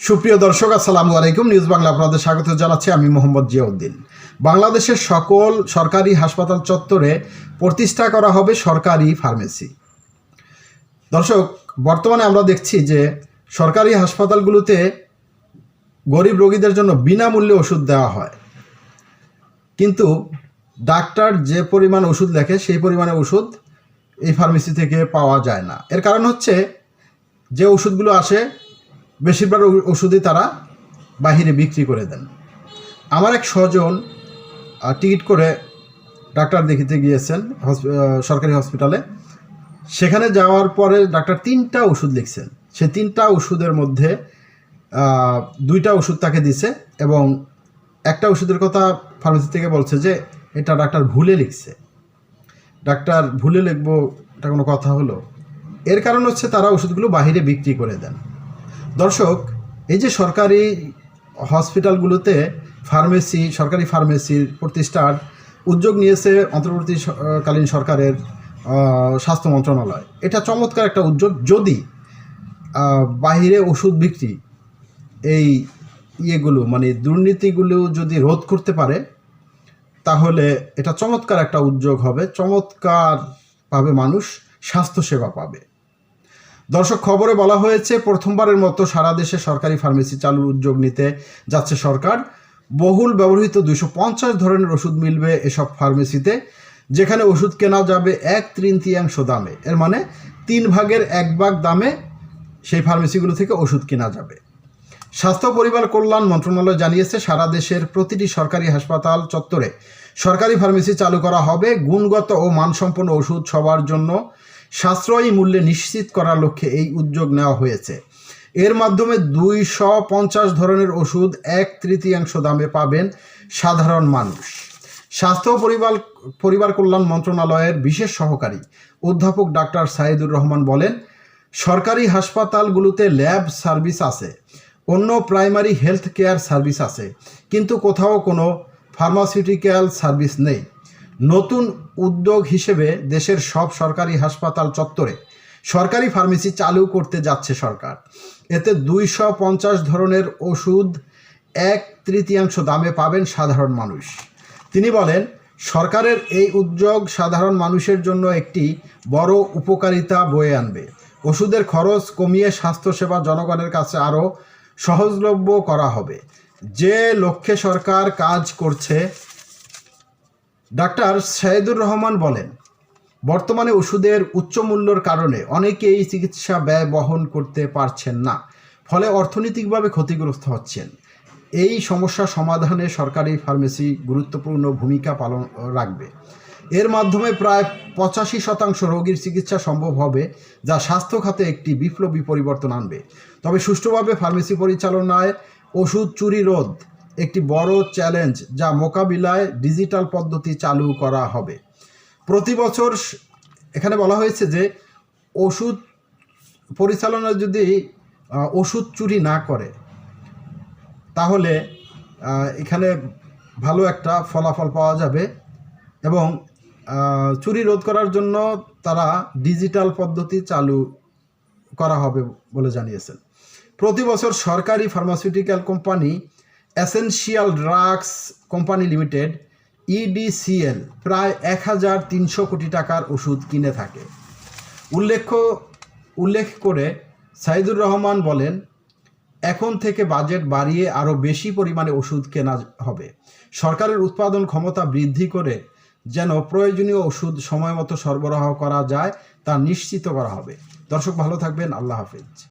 সুপ্রিয় দর্শক, আসসালামু আলাইকুম। নিউজ বাংলা আপনাদের স্বাগত জানাচ্ছি আমি মোহাম্মদ জিয়াউদ্দিন। বাংলাদেশের সকল সরকারি হাসপাতাল চত্বরে প্রতিষ্ঠা করা হবে সরকারি ফার্মেসি। দর্শক, বর্তমানে আমরা দেখছি যে সরকারি হাসপাতালগুলোতে গরিব রোগীদের জন্য বিনামূল্যে ওষুধ দেওয়া হয়। কিন্তু ডাক্তার যে পরিমাণ ওষুধ লেখে, সেই পরিমাণে ওষুধ এই ফার্মেসি থেকে পাওয়া যায় না। এর কারণ হচ্ছে যে ওষুধগুলো আসে বেশিরভাগ ওষুধই তারা বাহিরে বিক্রি করে দেন। আমার এক স্বজন টিকিট করে ডাক্তার দেখিতে গিয়েছেন সরকারি হসপিটালে। সেখানে যাওয়ার পরে ডাক্তার তিনটা ওষুধ লিখছেন। সে তিনটা ওষুধের মধ্যে দুইটা ওষুধ তাকে দিছে এবং একটা ওষুধের কথা ফার্মেসি থেকে বলছে যে, এটা ডাক্তার ভুলে লিখছে। ডাক্তার ভুলে লিখব, এটা কোনো কথা হলো? এর কারণ হচ্ছে তারা ওষুধগুলো বাহিরে বিক্রি করে দেন। দর্শক, এই যে সরকারি হসপিটালগুলোতে ফার্মেসি, সরকারি ফার্মেসির প্রতিষ্ঠার উদ্যোগ নিয়েছে অন্তর্বর্তীকালীন সরকারের স্বাস্থ্য মন্ত্রণালয়। এটা চমৎকার একটা উদ্যোগ যদি বাহিরে ওষুধ বিক্রি এই ইয়েগুলো মানে দুর্নীতিগুলো যদি রোধ করতে পারে, তাহলে এটা চমৎকার একটা উদ্যোগ হবে। চমৎকারভাবে মানুষ স্বাস্থ্যসেবা পাবে। দর্শক, খবরে বলা হয়েছে, প্রথমবারের মতো সারা দেশে সরকারি ফার্মেসি চালুর উদ্যোগ নিতে যাচ্ছে সরকার। বহুল ব্যবহৃত দুইশো পঞ্চাশ ধরনের ওষুধ মিলবে এসব ফার্মেসিতে, যেখানে ওষুধ কেনা যাবে এক তৃতীয়াংশ দামে। এর মানে তিন ভাগের এক ভাগ দামে সেই ফার্মেসিগুলো থেকে ওষুধ কেনা যাবে। স্বাস্থ্য পরিবার কল্যাণ মন্ত্রণালয় জানিয়েছে, সারা দেশের প্রতিটি সরকারি হাসপাতাল চত্বরে সরকারি ফার্মেসি চালু করা হবে। গুণগত ও মানসম্পন্ন ওষুধ সবার জন্য সাশ্রয়ী মূল্যে নিশ্চিত করার লক্ষ্যে এই উদ্যোগ নেওয়া হয়েছে। এর মাধ্যমে দুইশো পঞ্চাশ ধরনের ওষুধ এক তৃতীয়াংশ দামে পাবেন সাধারণ মানুষ। স্বাস্থ্য পরিবার পরিবার কল্যাণ মন্ত্রণালয়ের বিশেষ সহকারী অধ্যাপক ডাক্তার সাইদুর রহমান বলেন, সরকারি হাসপাতালগুলোতে ল্যাব সার্ভিস আছে, অন্য প্রাইমারি হেলথ কেয়ার সার্ভিস আছে, কিন্তু কোথাও কোনো ফার্মাসিউটিক্যাল সার্ভিস নেই। নতুন উদ্যোগ হিসেবে দেশের সব সরকারি হাসপাতাল চত্বরে সরকারি ফার্মেসি চালু করতে যাচ্ছে সরকার। এতে দুইশো পঞ্চাশ ধরনের ওষুধ, এক তৃতীয়াংশ দামে পাবেন সাধারণ মানুষ। তিনি বলেন, সরকারের এই উদ্যোগ সাধারণ মানুষের জন্য একটি বড় উপকারিতা বয়ে আনবে। ওষুধের খরচ কমিয়ে স্বাস্থ্যসেবা জনগণের কাছে আরও সহজলভ্য করা হবে। যে লক্ষ্যে সরকার কাজ করছে ডাক্তার সাইদুর রহমান বলেন, বর্তমানে ওষুধের উচ্চ মূল্যর কারণে অনেকেই চিকিৎসা ব্যয় বহন করতে পারছেন না, ফলে অর্থনৈতিকভাবে ক্ষতিগ্রস্ত হচ্ছেন। এই সমস্যা সমাধানে সরকারি ফার্মেসি গুরুত্বপূর্ণ ভূমিকা পালন রাখবে। এর মাধ্যমে প্রায় পঁচাশি শতাংশ রোগীর চিকিৎসা সম্ভব হবে, যা স্বাস্থ্য খাতে একটি বিপ্লবী পরিবর্তন আনবে। তবে সুষ্ঠুভাবে ফার্মেসি পরিচালনায় ওষুধ চুরি রোধ একটি বড় চ্যালেঞ্জ যা মোকাবিলায় ডিজিটাল পদ্ধতি চালু করা হবে। প্রতি বছর এখানে বলা হয়েছে যে ওষুধ পরিচালনা যদি ওষুধ চুরি না করে, তাহলে এখানে ভালো একটা ফলাফল পাওয়া যাবে এবং চুরি রোধ করার জন্য তারা ডিজিটাল পদ্ধতি চালু করা হবে বলে জানিয়েছেন। প্রতি বছর সরকারি pharmaceutical company essential drugs company limited, EDCL, প্রায় এক হাজার তিনশো কোটি টাকার ওষুধ কিনে থাকে। উল্লেখ্য, উল্লেখ করে সাইদুর রহমান বলেন, এখন থেকে বাজেট বাড়িয়ে আরও বেশি পরিমাণে ওষুধ কেনা হবে। সরকারের উৎপাদন ক্ষমতা বৃদ্ধি করে যেন প্রয়োজনীয় ওষুধ সময় মতো সরবরাহ করা যায় তা নিশ্চিত করা হবে। দর্শক, ভালো থাকবেন। আল্লাহ হাফিজ।